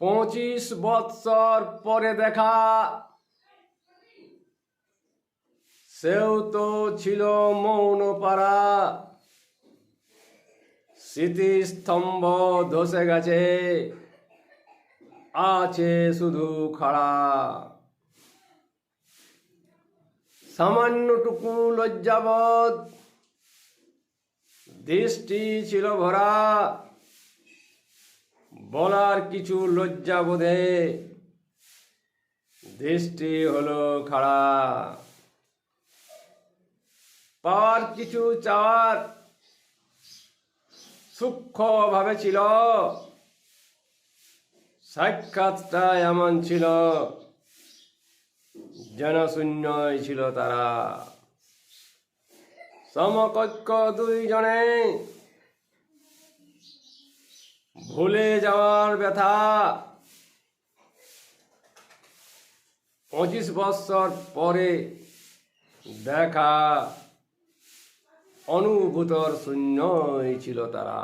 পঁচিশ বৎসর পরে দেখা। সেও তো ছিল মৌন পাড়া স্মৃতিস্তম্ভ ধসে গেছে। আছে শুধু খাড়া। সামান্যটুকু লজ্জাবত দৃষ্টি ছিল ভরা। বলার কিছু লজ্জা বোধে। দৃষ্টি হলো খাড়া পাওয়ার কিছু চাওয়ার সূক্ষ্ম ভাবে ছিল। সাক্ষাৎটা এমন ছিল যেন শূন্যই ছিল তারা। সমকক্ষ দুইজনে ভুলে যাওয়ার ব্যথা। পঁচিশ বৎসর পরে দেখা অনুভূতর শূন্যই ছিল তারা।